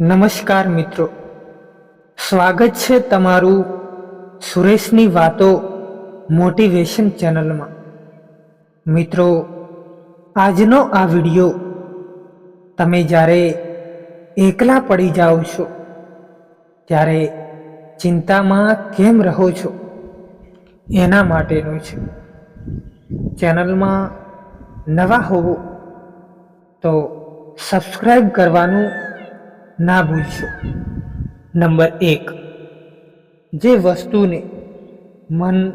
નમસ્કાર મિત્રો. સ્વાગત છે તમારું સુરેશની વાતો મોટિવેશન ચેનલમાં. મિત્રો, આજનો આ વિડિયો તમે જ્યારે એકલા પડી જાઓ છો, ત્યારે ચિંતામાં કેમ રહો છો? એના માટેનો છે. ચેનલમાં નવા હોવો તો સબસ્ક્રાઈબ કરવાનું ના ભૂલશો. નંબર એક, જે વસ્તુને મન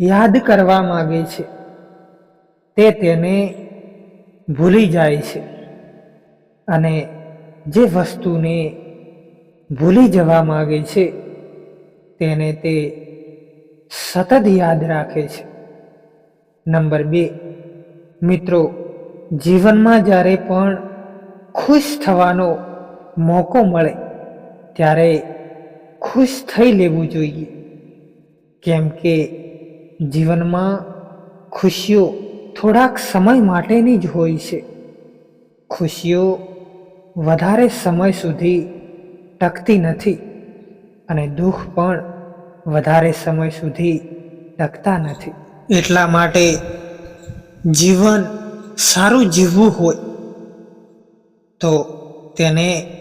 યાદ કરવા માગે છે, તે તેને ભૂલી જાય છે અને જે વસ્તુને ભૂલી જવા માગે છે, તેને તે સતત યાદ રાખે છે. નંબર બે, મિત્રો, જીવનમાં જ્યારે પણ ખુશ થવાનો મોકો મળે, ત્યારે ખુશ થઈ લેવું જોઈએ. કેમ કે જીવનમાં ખુશીઓ થોડાક સમય માટેની જ હોય છે. ખુશીઓ વધારે સમય સુધી ટકતી નથી અને દુઃખ પણ વધારે સમય સુધી ટકતા નથી. એટલા માટે જીવન સારું જીવવું હોય તો તેને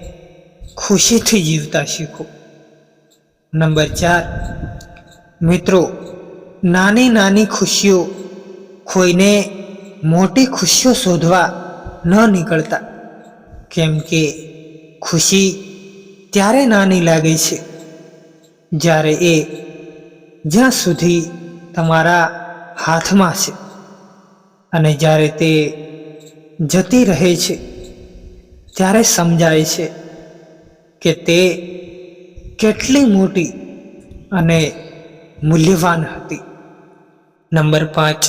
ખુશીથી જીવતા શીખો. નંબર ચાર, મિત્રો, નાની નાની ખુશીઓ કોઈને મોટી ખુશીઓ શોધવા ન નીકળતા. કેમ કે ખુશી ત્યારે નાની લાગે છે જ્યારે એ જ્યાં સુધી તમારા હાથમાં છે અને જ્યારે તે જતી રહે છે. ત્યારે સમજાય છે કે તે કેટલી મોટી અને મૂલ્યવાન હતી. નંબર પાંચ.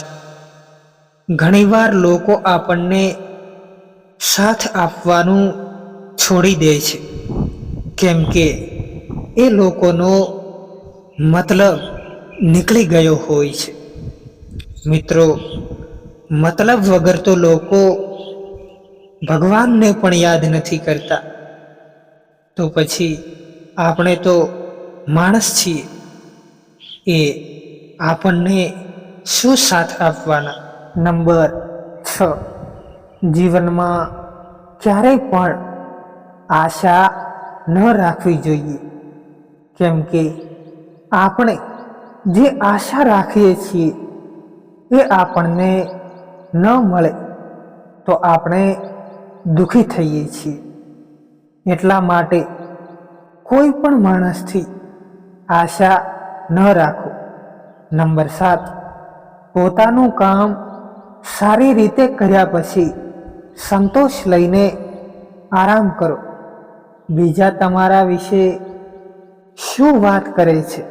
ઘણીવાર લોકો આપણને સાથ આપવાનું છોડી દે છે, કેમ કે એ લોકોનો મતલબ નીકળી ગયો હોય છે. મિત્રો, મતલબ વગર તો લોકો ભગવાનને પણ યાદ નથી કરતા. તો પછી આપણે તો માણસ છીએ. એ આપણને શું સાથ આપવાના? નંબર છ. જીવનમાં ક્યારેય પણ આશા ન રાખવી જોઈએ. કેમ કે આપણે જે આશા રાખીએ છીએ એ આપણને ન મળે. તો આપણે દુઃખી થઈએ છીએ. એટલા માટે કોઈ પણ માણસથી આશા ન રાખો. નંબર સાત, પોતાનું કામ સારી રીતે કર્યા પછી સંતોષ લઈને આરામ કરો. બીજા તમારા વિશે શું વાત કરે છે?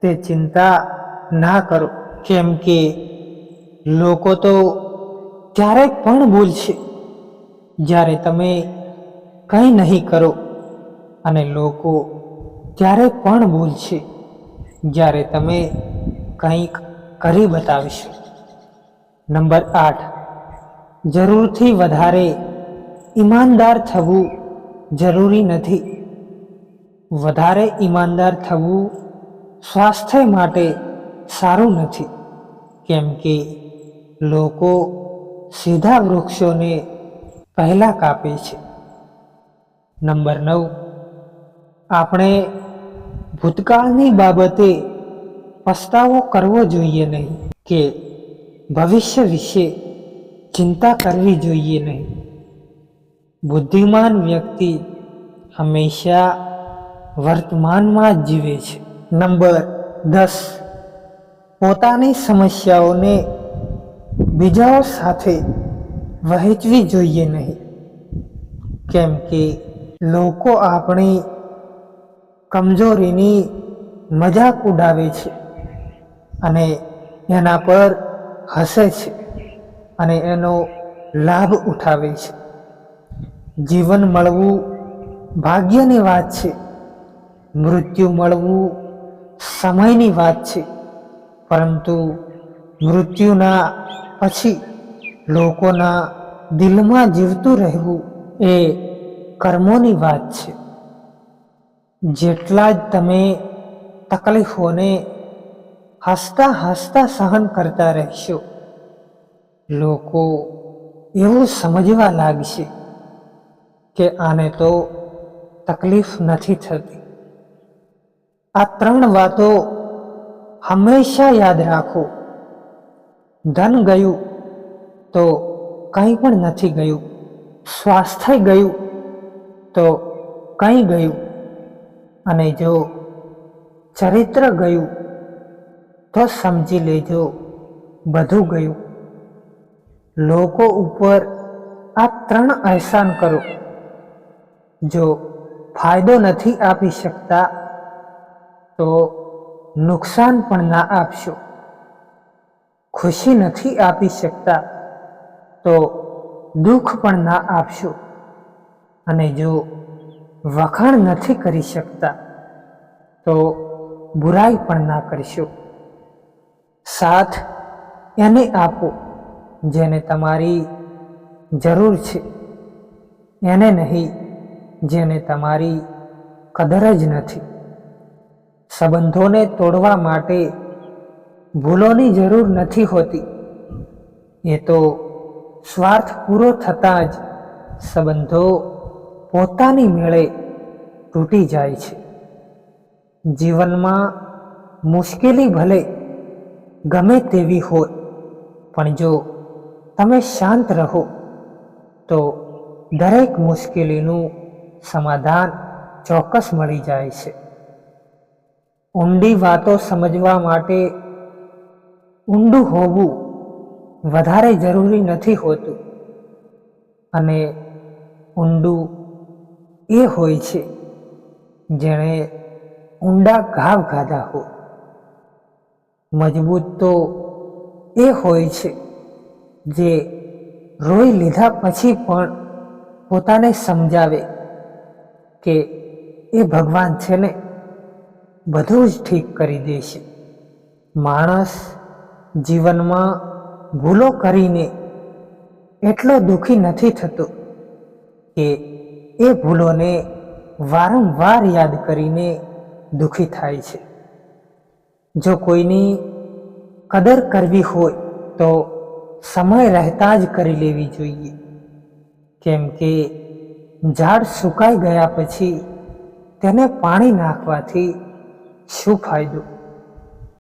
તે ચિંતા ના કરો. કેમ કે લોકો તો ક્યારેક પણ ભૂલશે. જ્યારે તમે કંઈ નહીં કરો અને લોકો ત્યારે પણ ભૂલશે, જ્યારે તમે કંઈક કરી બતાવશો. નંબર આઠ. જરૂરથી વધારે ઈમાનદાર થવું જરૂરી નથી. વધારે ઈમાનદાર થવું સ્વાસ્થ્ય માટે સારું નથી, કેમ કે લોકો સીધા વૃક્ષોને પહેલાં કાપે છે. નંબર નવ. આપણે ભૂતકાળની બાબતે પસ્તાવો કરવો જોઈએ નહીં કે ભવિષ્ય વિશે ચિંતા કરવી જોઈએ નહીં. બુદ્ધિમાન વ્યક્તિ હંમેશા વર્તમાનમાં જ જીવે છે. નંબર દસ. પોતાની સમસ્યાઓને બીજાઓ સાથે વહેંચવી જોઈએ નહીં. કેમ કે લોકો આપણી કમજોરીની મજાક ઉડાવે છે અને એના પર હસે છે અને એનો લાભ ઉઠાવે છે. જીવન મળવું ભાગ્યની વાત છે. મૃત્યુ મળવું સમયની વાત છે. પરંતુ મૃત્યુના પછી લોકોના દિલમાં જીવતું રહેવું એ કર્મોની વાત છે. જેટલા જ તમે તકલીફોને હસતા હસતા સહન કરતા રહેશો, લોકો એવું સમજવા લાગશે કે આને તો તકલીફ નથી થતી. આ ત્રણ વાતો હંમેશા યાદ રાખો. ધન ગયું તો કંઈ પણ નથી ગયું. સ્વાસ્થ્ય ગયું તો કંઈ ગયું. અને જો ચરિત્ર ગયું તો સમજી લેજો બધું ગયું. લોકો ઉપર આ ત્રણ અહેસાન કરો. જો ફાયદો નથી આપી શકતા, તો નુકસાન પણ ના આપશો. ખુશી નથી આપી શકતા. તો દુઃખ પણ ના આપશો. અને જો વખાણ નથી કરી શકતા, તો બુરાઈ પણ ના કરશો. સાથ એને આપો, જેને તમારી જરૂર છે. એને નહીં, જેને તમારી કદર જ નથી. સંબંધોને તોડવા માટે ભૂલોની જરૂર નથી હોતી. એ તો સ્વાર્થ પૂરો થતાં જ સંબંધો પોતાની મેળે તૂટી જાય છે. જીવનમાં મુશ્કેલી ભલે ગમે તેવી હોય, પણ જો તમે શાંત રહો, તો દરેક મુશ્કેલીનું સમાધાન ચોક્કસ મળી જાય છે. ઊંડી વાતો સમજવા માટે ઊંડું હોવું વધારે જરૂરી નથી હોતું. અને ઊંડું એ હોય છે, જેણે ઊંડા ઘાવ ગાધા હોય મજબૂત તો એ હોય છે, જે રોઈ લીધા પછી પણ પોતાને સમજાવે કે એ ભગવાન છે ને, બધું જ ઠીક કરી દે છે માણસ જીવનમાં ભૂલો કરીને એટલો દુઃખી નથી થતો કે એ ભૂલોને વારંવાર યાદ કરીને દુઃખી થાય છે. જો કોઈની કદર કરવી હોય તો સમય રહેતા જ કરી લેવી જોઈએ. કેમ કે ઝાડ સુકાઈ ગયા પછી તેને પાણી નાખવાથી શું ફાયદો?